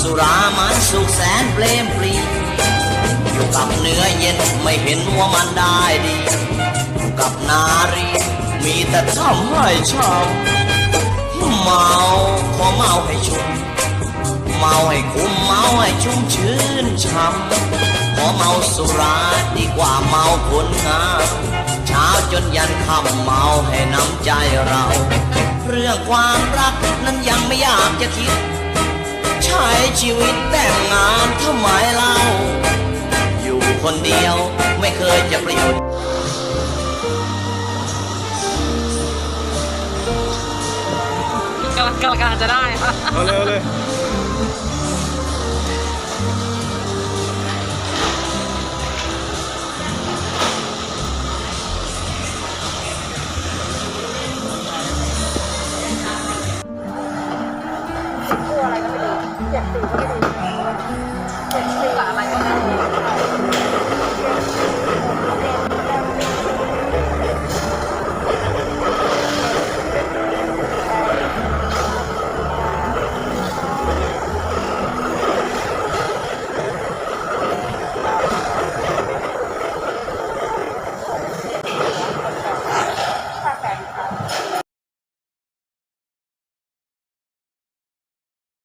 สุรามันสุขแสนเปลมปรีอยู่กับเนื้อเย็นไม่เห็นว่ามันได้ดีอยู่กับนารีมีแต่ทำให้ช้ำเมาขอเมาให้ชุ่มเมาให้คุ้มเมาให้ชุ่มชื่นช่ำขอเมาสุราดีกว่าเมาคนงามเช้าจนยันค่ำเมาให้น้ำใจเรา เรื่องความรักนั้นยังไม่อยากจะคิด ใช้ชีวิตแต่งงานทำไมเล่า อยู่คนเดียวไม่เคยจะประโยชน์กำลังกำลังจะได้ค่ะ เอาเลยเอาเลย